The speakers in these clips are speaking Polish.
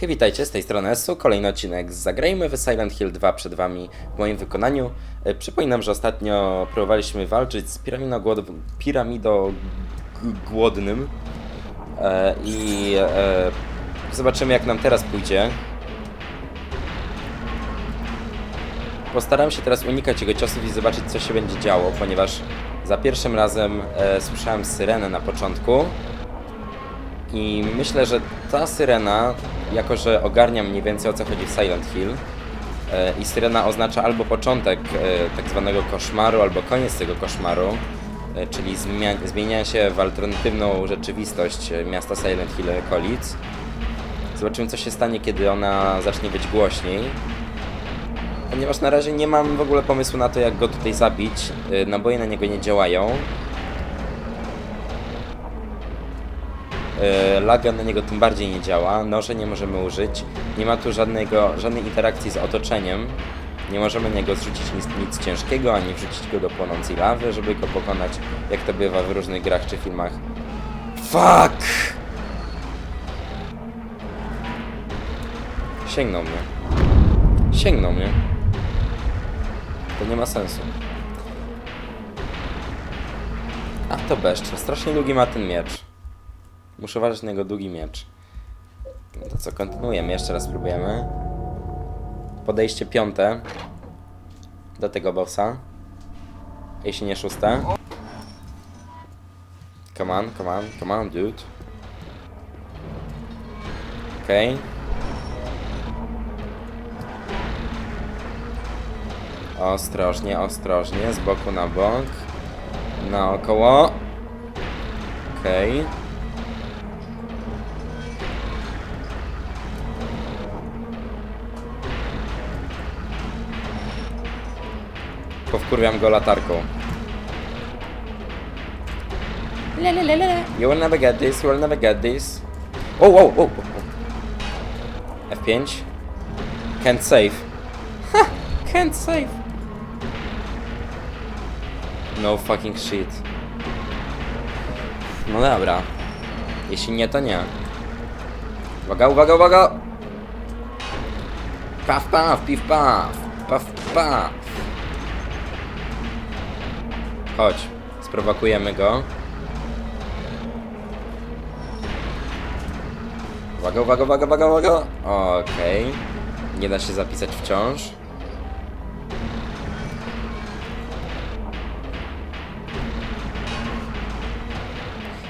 Hej, witajcie, z tej strony Esu, kolejny odcinek z Zagrajmy w Silent Hill 2 przed Wami w moim wykonaniu. E, Przypominam, że ostatnio próbowaliśmy walczyć z piramido piramidogłodnym e, i e, zobaczymy jak nam teraz pójdzie. Postaram się teraz unikać jego ciosów i zobaczyć co się będzie działo, ponieważ za pierwszym razem e, słyszałem syrenę na początku. I myślę, że ta syrena, jako że ogarnia mniej więcej o co chodzi w Silent Hill, e, i syrena oznacza albo początek e, tak zwanego koszmaru, albo koniec tego koszmaru, e, czyli zmienia, się w alternatywną rzeczywistość miasta Silent Hill okolic. Zobaczymy, co się stanie, kiedy ona zacznie być głośniej. Ponieważ na razie nie mam w ogóle pomysłu na to, jak go tutaj zabić. Naboje na niego nie działają. Laga na niego tym bardziej nie działa, noże nie możemy użyć, nie ma tu żadnego, żadnej interakcji z otoczeniem, nie możemy na niego zrzucić nic, nic ciężkiego, ani wrzucić go do płonącej lawy, żeby go pokonać, jak to bywa w różnych grach czy filmach. Fuck! Sięgnął mnie. Sięgnął mnie. To nie ma sensu. A to beszcz. Strasznie długi ma ten miecz. Muszę uważać na jego długi miecz. To co, kontynuujemy. Jeszcze raz spróbujemy. Podejście piąte. Do tego bossa. Jeśli nie szóste. Come on, come on, come on, dude. Okej. Ostrożnie, ostrożnie, z boku na bok. Naokoło. Okej. Powkurwiam go latarką. You will never get this, you will never get this. Oh, oh. oh. F5. Can't save. Ha! Can't save. No fucking shit. No dobra. Jeśli nie, to nie. Uwaga, uwaga, uwaga! Paf, paf, pif, paf. Paf, paf. Chodź, sprowokujemy go. Uwaga, uwaga, uwaga, uwaga, uwaga. Okej. Nie da się zapisać wciąż.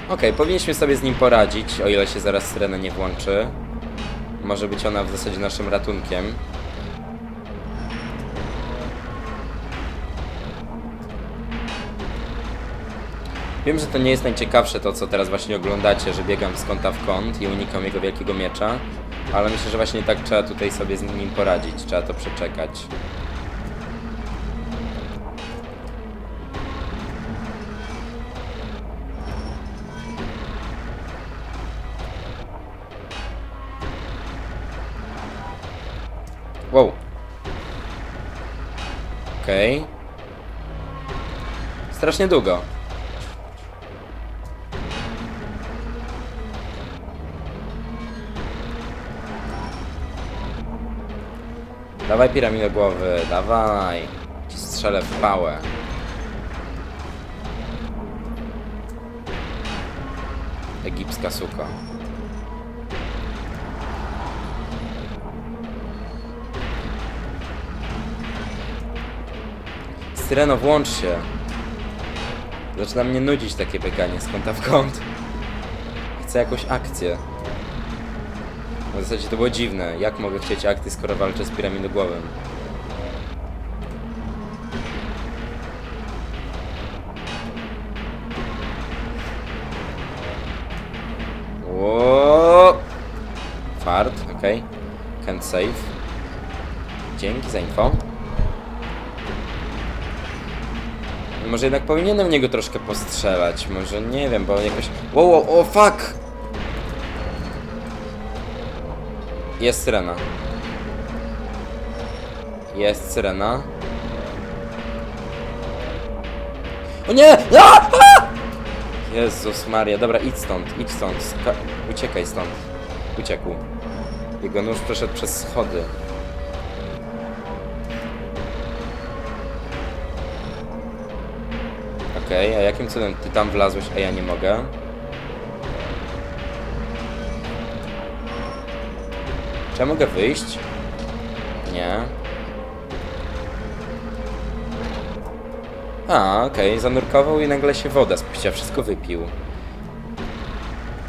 Okej, powinniśmy sobie z nim poradzić, o ile się zaraz syrena nie włączy. Może być ona w zasadzie naszym ratunkiem. Wiem, że to nie jest najciekawsze to, co teraz właśnie oglądacie, że biegam z kąta w kąt i unikam jego wielkiego miecza, ale myślę, że właśnie tak trzeba tutaj sobie z nim poradzić, trzeba to przeczekać. Wow. Okej. Strasznie długo. Dawaj piramidę głowy, dawaj. Ci strzelę w pałę. Egipska suka. Syreno, włącz się. Zaczyna mnie nudzić takie bieganie z kąta w kąt. Chcę jakąś akcję. W zasadzie to było dziwne. Jak mogę chcieć akty, skoro walczę z piramidogłowym? Ło! Fart, okej. Can't save. Dzięki za info. Może jednak powinienem w niego troszkę postrzelać. Może nie wiem, bo jakoś. Wow, wow, o fuck! Jest syrena. Jest syrena. O nie! A! A! Jezus Maria, dobra, idź stąd, idź stąd. Ska- uciekaj stąd. Uciekł. Jego nóż przeszedł przez schody. Okej, a jakim cudem ty tam wlazłeś, a ja nie mogę? Czy ja mogę wyjść? Nie. A, okej, zanurkował i nagle się woda spuściła, wszystko wypił.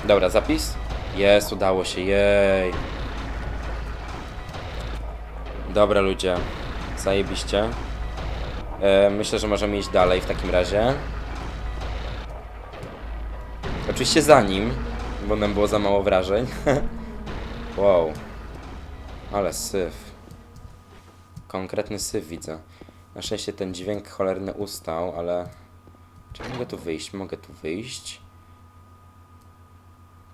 Dobra, zapis? Jest, udało się, jej. Dobra ludzie, zajebiście. E, myślę, że możemy iść dalej w takim razie. Oczywiście za nim, bo nam było za mało wrażeń. wow. Ale syf. Konkretny syf widzę. Na szczęście ten dźwięk cholerny ustał, ale... Czy mogę tu wyjść? Mogę tu wyjść.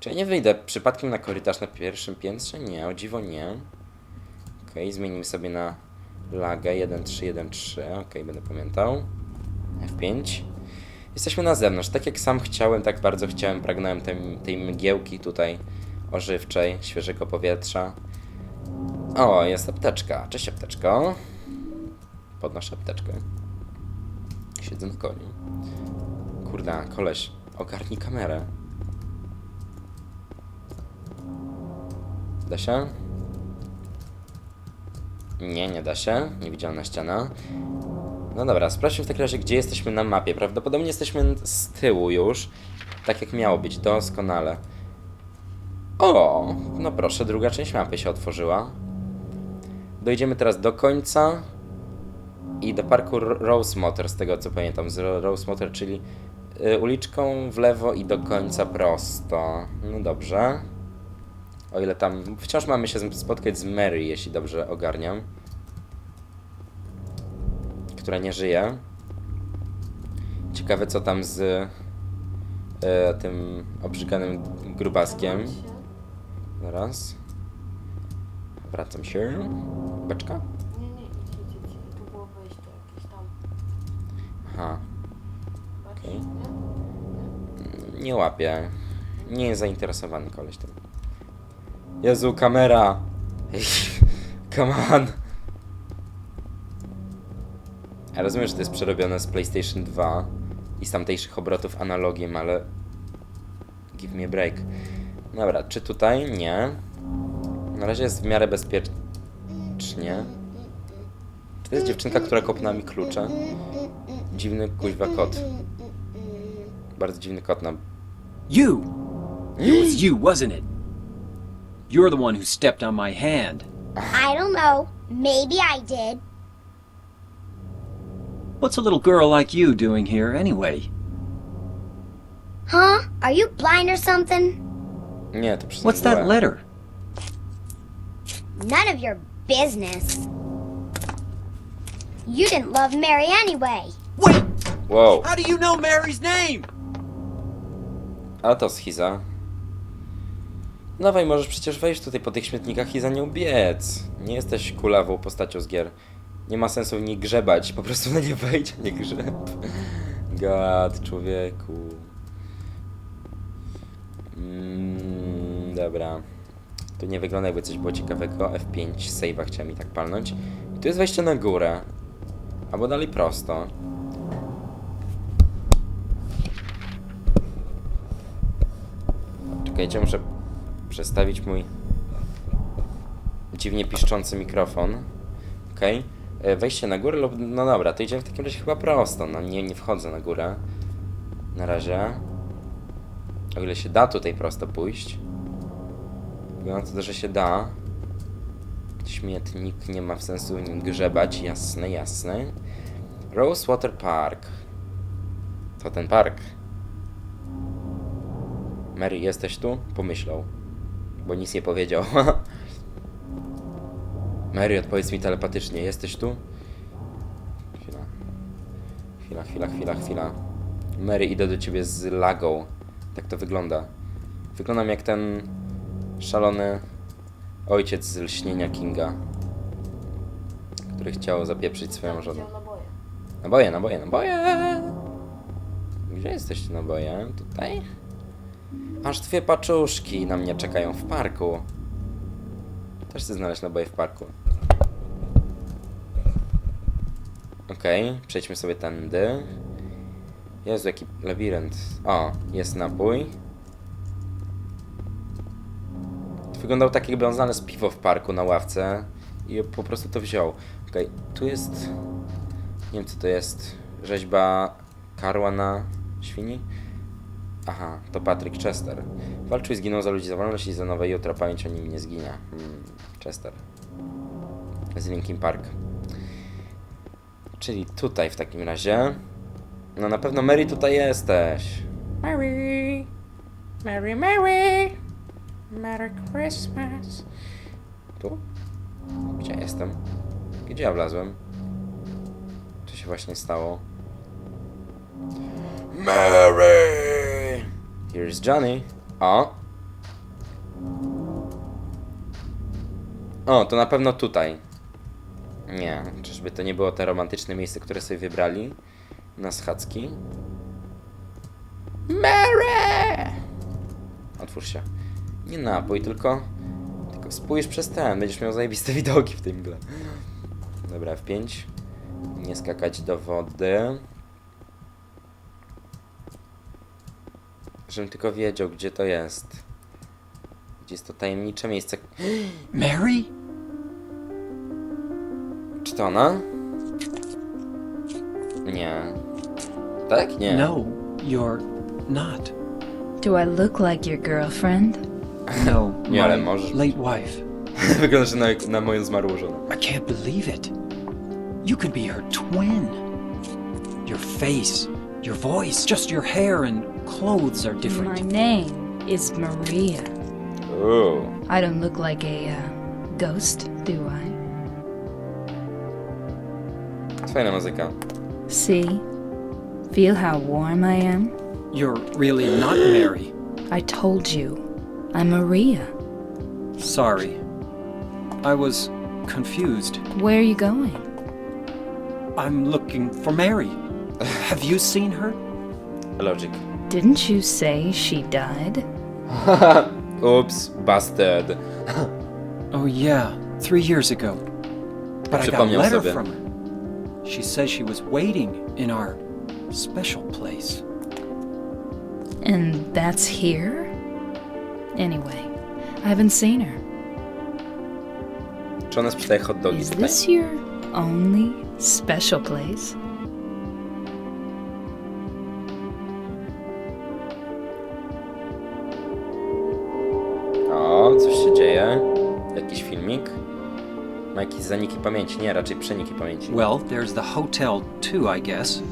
Czy ja nie wyjdę przypadkiem na korytarz na pierwszym piętrze? Nie, o dziwo nie. Okej, zmienimy sobie na lagę 1313. Okej, będę pamiętał. F5. Jesteśmy na zewnątrz. Tak jak sam chciałem, tak bardzo chciałem, pragnąłem tej, tej mgiełki tutaj ożywczej, świeżego powietrza. O, jest apteczka. Cześć apteczko. Podnoszę apteczkę. Siedzę na koniu. Kurde, koleś, ogarnij kamerę. Da się? Nie, nie da się. Niewidzialna ściana. No dobra, sprawdźmy w takim razie, gdzie jesteśmy na mapie. Prawdopodobnie jesteśmy z tyłu już. Tak jak miało być, doskonale. O, no proszę, druga część mapy się otworzyła. Dojdziemy teraz do końca i do parku Ro- Rose Motor, z tego co pamiętam, z Ro- Rose Motor, czyli y, uliczką w lewo i do końca prosto. No dobrze. O ile tam. Wciąż mamy się spotkać z Mary, jeśli dobrze ogarniam. Która nie żyje. Ciekawe co tam z e, tym obrzyganym grubaskiem. Zaraz. Wracam się. Beczka? Nie, nie, idź, idź, idź. Tu było wejście jakieś tam. Aha, Patrz, Okej. nie? nie łapię. Nie jest zainteresowany koleś tym. Jezu, kamera! Come on! Ja rozumiem, że to jest przerobione z PlayStation 2 i z tamtejszych obrotów analogiem, ale... Give me a break. Dobra, czy tutaj? Nie. Na razie jest w miarę bezpiecznie. To jest dziewczynka, która kopnęła mi klucze? Dziwny kuźwa kot. Bardzo dziwny kot na... You! It was you, wasn't it? You're the one who stepped on my hand. I don't know. Maybe I did. What's a little girl like you doing here anyway? Huh? Are you blind or something? Nie, to przez What's that letter? None of your business. You didn't love Mary anyway. Wait! Wow, How do you know Mary's name? a to schiza. Dawaj, możesz przecież wejść tutaj po tych śmietnikach i za nią biec. Nie jesteś kulawą postacią z gier. Nie ma sensu w niej grzebać, po prostu na nie wejdź, a nie grzeb. Gad, człowieku. Mm, dobra. Tu nie wygląda jakby coś było ciekawego. F5, save'a chciałem i tak palnąć. I tu jest wejście na górę. Albo dalej prosto. Czekajcie, muszę przestawić mój dziwnie piszczący mikrofon. Okej. Okay. Wejście na górę lub... No dobra, to idziemy w takim razie chyba prosto. No nie, nie wchodzę na górę. Na razie. O ile się da tutaj prosto pójść. Wygląda to, że się da. Śmietnik, nie ma w sensu w nim grzebać. Jasne, jasne. Rosewater Park. To ten park. Mary, jesteś tu? Pomyślał. Bo nic nie powiedział. Mary, odpowiedz mi telepatycznie, jesteś tu? Chwila. Chwila, chwila, chwila, chwila. Mary, idę do ciebie z lagą. Tak to wygląda. Wyglądam jak ten szalony ojciec z lśnienia Kinga, który chciał zapieprzyć swoją żonę. Naboje. Naboje, naboje! Gdzie jesteście naboje? Tutaj? Aż dwie paczuszki na mnie czekają w parku. Też chcę znaleźć naboje w parku. Okej, przejdźmy sobie tędy. Jezu, jaki labirynt. O, jest napój. Wyglądał tak, jakby on znalazł piwo w parku na ławce i po prostu to wziął. Okej, tu jest... Nie wiem, co to jest. Rzeźba karła na świni? Aha, to Patrick Chester. Walczył i zginął za ludzi za wolność i za nowe jutro. Pamięć o nim nie zginie. Hmm, Chester. Z Linkin Park. Czyli tutaj w takim razie. No na pewno Mary tutaj jesteś. Mary, Mary, Mary, Merry Christmas. Tu? Gdzie jestem? Gdzie ja wlazłem? Co się właśnie stało? Mary! Here's Johnny. O! O, to na pewno tutaj. Nie, czyżby to nie było te romantyczne miejsce, które sobie wybrali na schadzki? Mary! Otwórz się. Nie napój, tylko... Tylko spójrz przez ten, będziesz miał zajebiste widoki w tej mgle. Dobra, F5. Nie skakać do wody. Żebym tylko wiedział, gdzie to jest. Gdzie jest to tajemnicze miejsce. Mary? Czy to ona? Nie. Tak? Nie. No, you're not. Do I look like your girlfriend? No, Nie, ale my możesz. late wife. Wyglądasz na, na moją zmarłą żonę. I can't believe it. You could be her twin. Your face, your voice, just your hair and clothes are different. My different. name is Maria. Uuu. I don't look like a uh, ghost, do I? Fajna muzyka. See? Feel how warm I am? You're really not Mary. I told you. I'm Maria. Sorry. I was confused. Where are you going? I'm looking for Mary. Have you seen her? Logic. Didn't you say she died? Oops, busted. Oh, yeah, three years ago. But I got a letter sobie. from her. She says she was waiting in our special place. And that's here? Anyway, I haven't seen her. Czy ona sprzedaje hot dogi Is tutaj? this your only special place? O, coś się dzieje. Jakiś filmik. Ma jakieś zaniki pamięci. Nie, raczej przeniki pamięci. Well, there's the hotel too, I guess.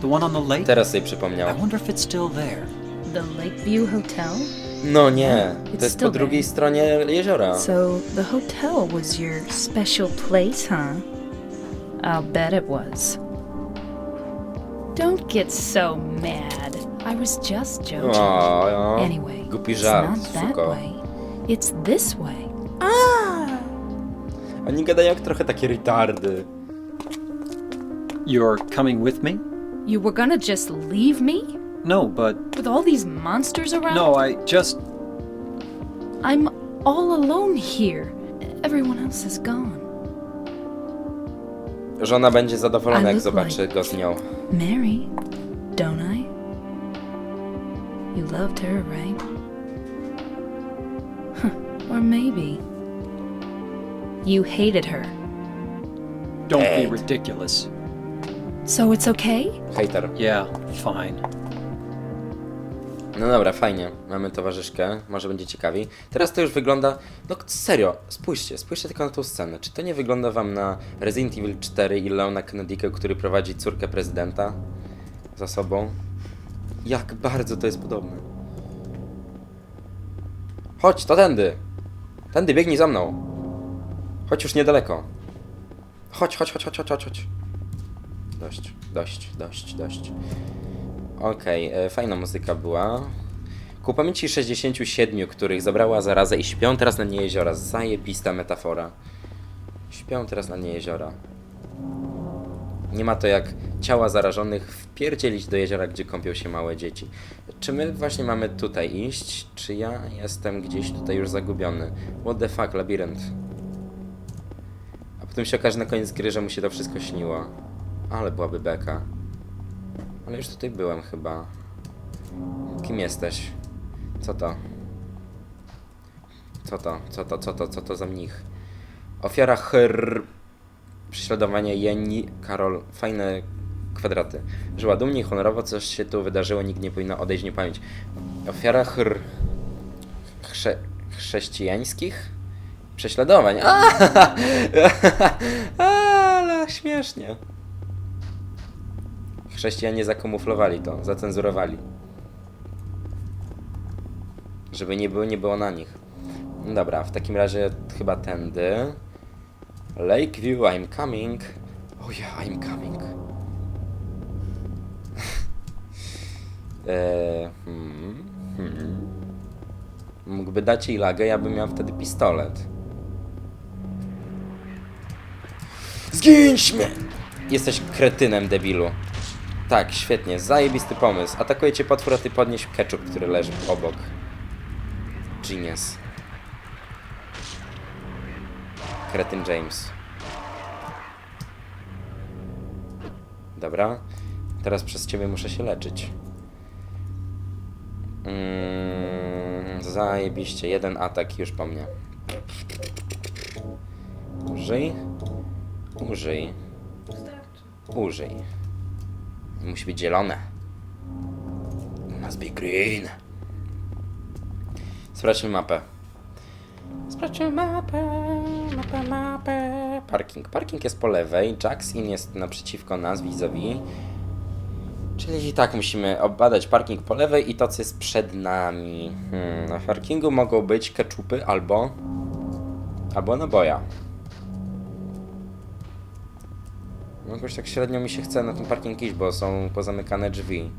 The one on the lake? Teraz sobie przypomniał. I wonder if it's still there. The Lakeview Hotel? No nie, It's to jest still po drugiej there. stronie jeziora. So the hotel was your special place, huh? I'll bet it was. Don't get so mad. I was just joking. O, o, Anyway, głupi it's żart, not that suko. way. It's this way. Oni gadają jak trochę takie retardy. You're coming with me? You were gonna just leave me No, but with all these monsters around? no, I just. I'm all alone here. Everyone else is gone. Żona będzie zadowolona, I jak look zobaczy like- go z nią. Mary, don't I? You loved her, right? Huh, or maybe you hated her. Don't Hey. be ridiculous. So it's okay? Hater. Yeah, fine. No dobra, fajnie. Mamy towarzyszkę, może będzie ciekawi. Teraz to już wygląda. No serio, spójrzcie, spójrzcie tylko na tą scenę. Czy to nie wygląda wam na Resident Evil 4 i Leona Kennedy'ego, który prowadzi córkę prezydenta za sobą? Jak bardzo to jest podobne. Chodź, to tędy. Tędy, biegnij za mną. Chodź już niedaleko. Chodź, chodź, chodź, chodź, chodź, chodź. Dość, dość, dość, dość. Okej, e, fajna muzyka była. Ku pamięci 67, których zabrała zarazę i śpią teraz na dnie jeziora. Zajebista metafora. Śpią teraz na dnie jeziora. Nie ma to jak ciała zarażonych wpierdzielić do jeziora, gdzie kąpią się małe dzieci. Czy my właśnie mamy tutaj iść? Czy ja jestem gdzieś tutaj już zagubiony? What the fuck, labirynt. Potem się okaże na koniec gry, że mu się to wszystko śniło. Ale byłaby beka. Ale już tutaj byłem chyba. Kim jesteś? Co to? Co to? Co to? Co to? Co to za mnich? Ofiara hr... Prześladowania Jeni... Karol... Fajne kwadraty. Żyła dumnie i honorowo, coś się tu wydarzyło, nikt nie powinno odejść w niepamięć. Ofiara hr... Chrze... chrześcijańskich? Prześladowań. Ale śmiesznie. Chrześcijanie zakamuflowali to, zacenzurowali. Żeby nie było, nie było na nich. No dobra, w takim razie chyba tędy. Lakeview, I'm coming. Oh yeah, I'm coming. eee, hmm, hmm. Mógłby dać jej lagę, ja bym miał wtedy pistolet. Zgiń śmie... Jesteś kretynem, debilu. Tak, świetnie, zajebisty pomysł. Atakuje cię potwór, a ty podnieś ketchup, który leży obok. Genius. Kretyn James. Dobra. Teraz przez ciebie muszę się leczyć. Mm, zajebiście. Jeden atak już po mnie. Użyj. Użyj. Użyj. Musi być zielone. Must be green. Sprawdźmy mapę. Sprawdźmy mapę, mapę, mapę. Parking. Parking jest po lewej, Jackson jest naprzeciwko nas, vis-a-vis. Czyli tak musimy obadać parking po lewej i to, co jest przed nami. Hmm, na parkingu mogą być keczupy albo... albo naboja. No jakoś tak średnio mi się chce na ten parking iść, bo są pozamykane drzwi.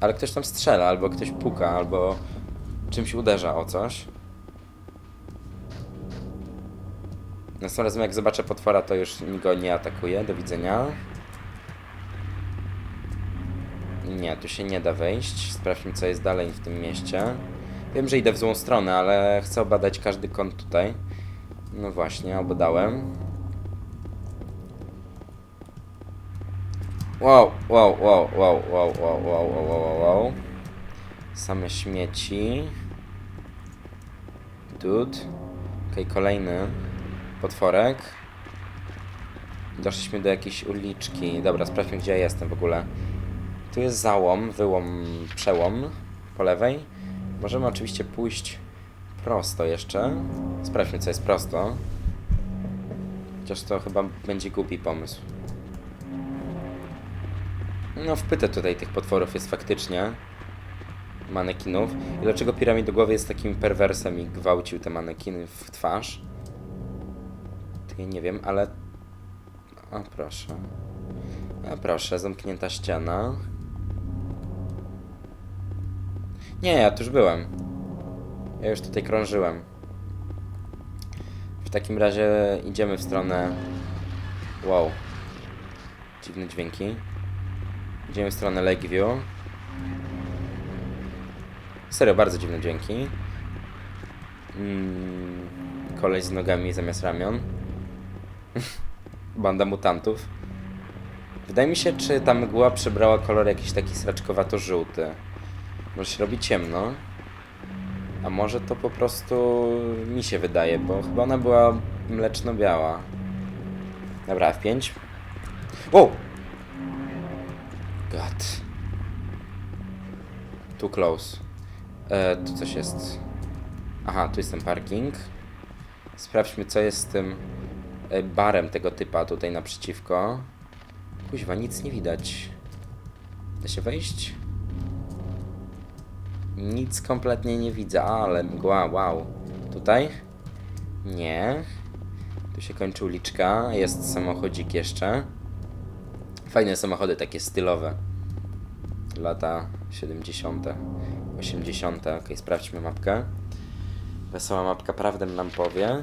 Ale ktoś tam strzela, albo ktoś puka, albo czymś uderza o coś. Następnym razem jak zobaczę potwora, to już go nie atakuję. Do widzenia. Nie, tu się nie da wejść. Sprawdźmy, co jest dalej w tym mieście. Wiem, że idę w złą stronę, ale chcę obadać każdy kąt tutaj. No właśnie, obadałem. Wow, wow, wow, wow, wow, wow, wow, wow, wow, wow. Same śmieci. Dude. Okej, kolejny potworek. Doszliśmy do jakiejś uliczki. Dobra, sprawdźmy, gdzie ja jestem w ogóle. Tu jest załom, wyłom, przełom po lewej. Możemy oczywiście pójść prosto jeszcze. Sprawdźmy, co jest prosto. Chociaż to chyba będzie głupi pomysł. No, wpytę tutaj tych potworów jest faktycznie. Manekinów. I dlaczego piramid do głowy jest takim perwersem i gwałcił te manekiny w twarz? Ja nie wiem, ale... O, proszę. A proszę, zamknięta ściana. Nie, ja tu już byłem. Ja już tutaj krążyłem. W takim razie idziemy w stronę... Wow. Dziwne dźwięki. Idziemy w stronę Lakeview. Serio, bardzo dziwne dźwięki. Mm, koleś z nogami zamiast ramion. Banda mutantów. Wydaje mi się, czy ta mgła przybrała kolor jakiś taki sraczkowato-żółty. Może się robi ciemno. A może to po prostu mi się wydaje, bo chyba ona była mleczno-biała. Dobra, F5. Wow! God. Too close. E, tu coś jest. Aha, tu jest ten parking. Sprawdźmy, co jest z tym e, barem tego typa tutaj naprzeciwko. Kuźwa, nic nie widać. Da się wejść? Nic kompletnie nie widzę, ale mgła, wow. Tutaj? Nie. Tu się kończy uliczka, jest samochodzik jeszcze. Fajne samochody, takie stylowe. Lata 70., 80. Ok, sprawdźmy mapkę. Wesoła mapka prawdę nam powie.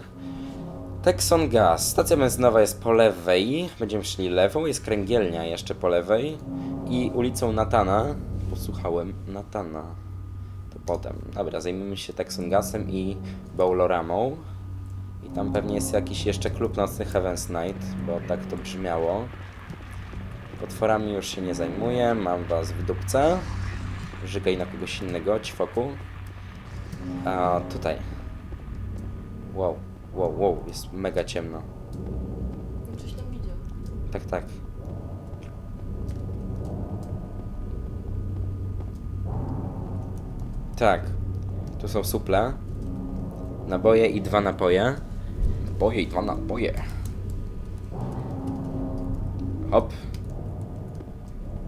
Texon Gas. Stacja benzynowa jest po lewej. Będziemy szli lewą. Jest kręgielnia jeszcze po lewej. I ulicą Natana. Posłuchałem Natana. To potem. Dobra, zajmiemy się Texon Gasem i Bowloramą. I tam pewnie jest jakiś jeszcze klub nocny Heaven's Night, bo tak to brzmiało. Potworami już się nie zajmuję, mam was w dupce. Żygaj na kogoś innego, ćwoku. A tutaj. Wow, wow, wow, jest mega ciemno. Coś tam widział. Tak, tak. Tak. Tu są suple. Naboje i dwa napoje. Naboje i dwa napoje. Hop.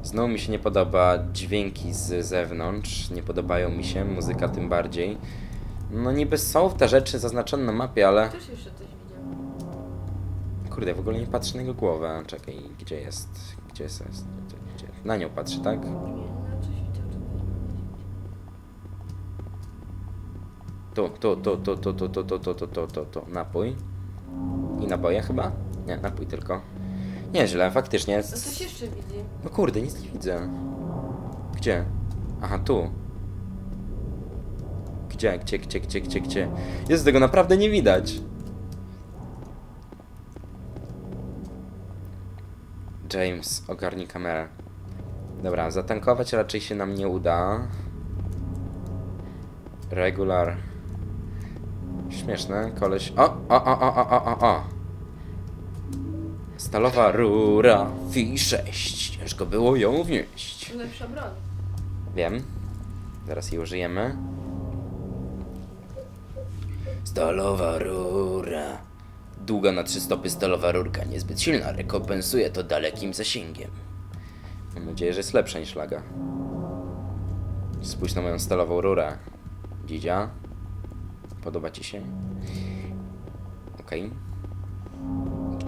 Znowu mi się nie podoba dźwięki z zewnątrz. Nie podobają mi się, muzyka tym bardziej. No niby są te rzeczy zaznaczone na mapie, ale... Też jeszcze coś widział. Kurde, w ogóle nie patrzę na jego głowę. Czekaj, gdzie jest? Gdzie jest? Gdzie? Na nią patrzy, tak? Nie, no coś widział tutaj. Tu, tu, tu, tu, tu, tu, tu, tu, tu, tu, tu, tu, tu. Napój. I naboje chyba? Nie, napój tylko. Nieźle, faktycznie. No coś jeszcze widzi. No kurde, nic nie widzę. Gdzie? Aha, tu. Gdzie, gdzie, gdzie, gdzie, gdzie, gdzie? Jest tego naprawdę nie widać. James, ogarnij kamerę. Dobra, zatankować raczej się nam nie uda. Regular. Śmieszne, koleś. O, o, o, o, o, o, o, o. Stalowa rura Fi6. Ciężko było ją wnieść. Lepsza broń. Wiem. Zaraz jej użyjemy. Stalowa rura. Długa na trzy stopy stalowa rurka, niezbyt silna, rekompensuje to dalekim zasięgiem. Mam nadzieję, że jest lepsza niż laga. Spójrz na moją stalową rurę. Dzidzia. Podoba ci się? Okej.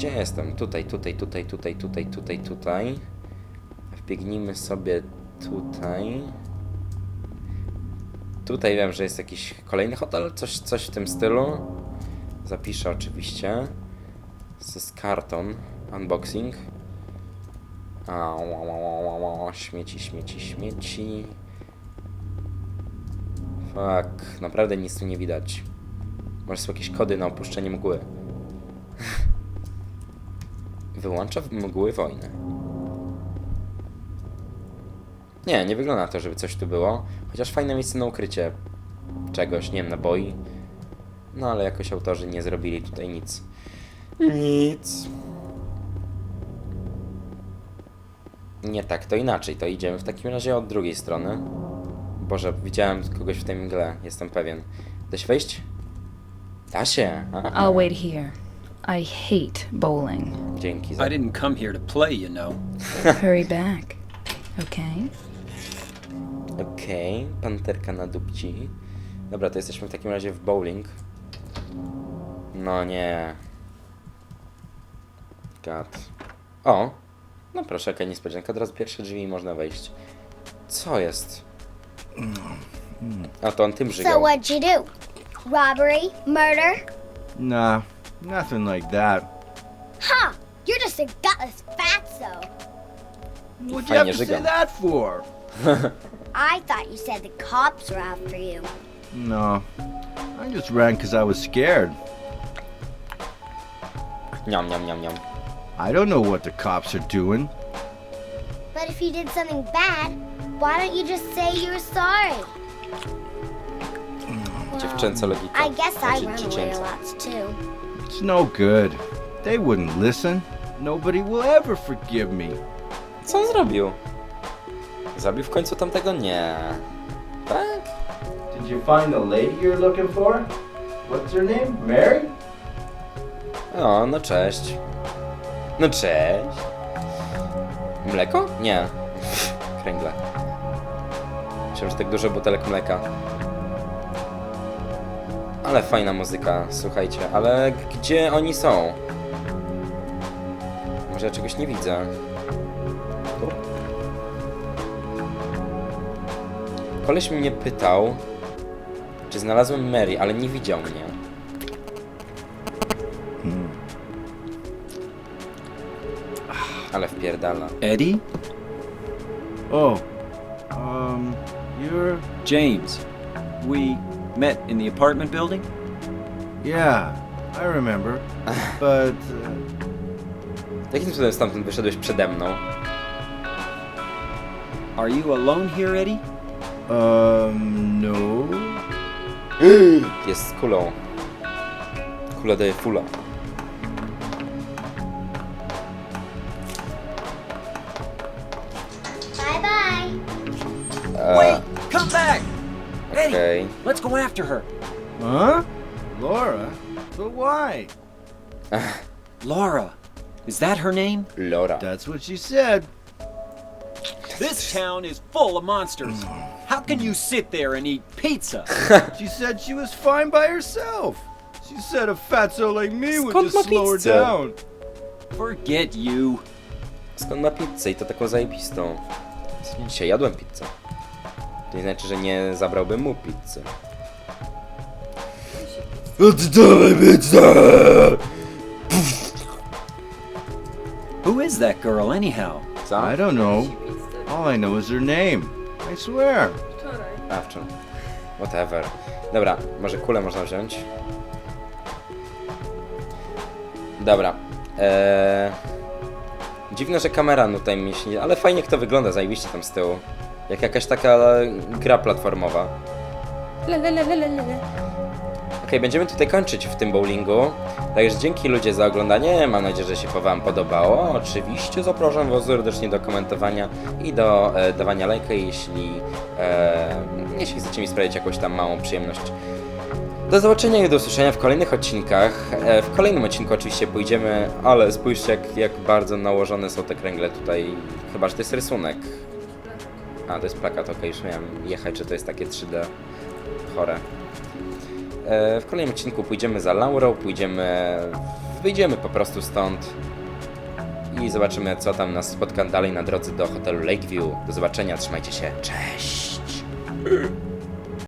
Gdzie jestem? Tutaj, tutaj, tutaj, tutaj, tutaj, tutaj, tutaj. Wbiegnijmy sobie tutaj. Tutaj wiem, że jest jakiś kolejny hotel, coś, coś w tym stylu. Zapiszę oczywiście. To jest karton. Unboxing. A, śmieci, śmieci, śmieci. Fuck, naprawdę nic tu nie widać. Może są jakieś kody na opuszczenie mgły. Wyłącza mgły wojny. Nie, nie wygląda na to, żeby coś tu było. Chociaż fajne miejsce na ukrycie czegoś, nie wiem, naboi. No ale jakoś autorzy nie zrobili tutaj nic. Nic. Nie tak, to inaczej. To idziemy w takim razie od drugiej strony. Boże, widziałem kogoś w tej mgle, jestem pewien. Da się wejść? Da się. Aha. I'll wait here. I hate bowling. Dzięki za... I didn't come here to play, you know. Hurry back. Okay? Okej, panterka na dupci. Dobra, to jesteśmy w takim razie w bowling. No nie. God. O! No proszę, jaka niespodzianka. Od razu pierwsze drzwi i można wejść. Co jest? A to on tym So żygał. what'd you do? Robbery? Murder? Nah, nothing like that. Huh! You're just a gutless fatso. What'd you have to say that for? I thought you said the cops were after you. No, I just ran 'cause I was scared. Niam, niam, niam, niam. I don't know what the cops are doing. But if you did something bad, why don't you just say you're sorry? Dziewczęca logika. I guess I Znaczy, run away a lot too. It's no good. They wouldn't listen. Nobody will ever forgive me. Co on zrobił? Zabił w końcu tamtego? Nie. Tak? Did you find the lady you're looking for? What's her name? Mary? O, no cześć. No cześć. Mleko? Nie. Kręgle. Myślałem, że tak dużo butelek mleka. Ale fajna muzyka, słuchajcie. Ale gdzie oni są? Może ja czegoś nie widzę. Tu? Koleś mnie pytał, czy znalazłem Mary, ale nie widział mnie. Ale wpierdala. Eddie? Oh, um, you're. James. We met in the apartment building? Yeah, I remember. But uh, Jakim cudem stamtąd wyszedłeś przede mną? Are you alone here, Eddie? um, no. Jest z kulą. Kula daje fula. Let's go after her. Huh? Laura? But why? Laura. Is that her name? Lora. That's what she said. This town is full of monsters. How can you sit there and eat pizza? She said she was fine by herself. She said a fatso like me would Skąd just ma slow her pizzę? down. Forget you. Skąd ma pizzę i to taką zajebistą? Dzisiaj jadłem pizzę. To nie znaczy, że nie zabrałbym mu pizzy. Oddawaj pizzę! Who is that girl, anyhow? Co? I don't know. All I know is her name. I swear. Wczoraj. Whatever. Dobra, może kulę można wziąć. Dobra. Eee... Dziwne, że kamera no tutaj mi się. Ale fajnie jak to wygląda, zajebiście tam z tyłu. Jak jakaś taka gra platformowa. Le, le, le, le, le, le. Będziemy tutaj kończyć w tym bowlingu. Także dzięki ludzie za oglądanie. Mam nadzieję, że się Wam podobało. Oczywiście zapraszam Was serdecznie do komentowania i do e, dawania lajka, jeśli, e, jeśli chcecie mi sprawić jakąś tam małą przyjemność. Do zobaczenia i do usłyszenia w kolejnych odcinkach. E, w kolejnym odcinku oczywiście pójdziemy, ale spójrzcie jak, jak bardzo nałożone są te kręgle tutaj. Chyba, że to jest rysunek. A, to jest plakat, okej, już miałem jechać, że to jest takie 3D chore. E, W kolejnym odcinku pójdziemy za Laurą, pójdziemy, wyjdziemy po prostu stąd i zobaczymy, co tam nas spotka dalej na drodze do hotelu Lakeview. Do zobaczenia, trzymajcie się, cześć!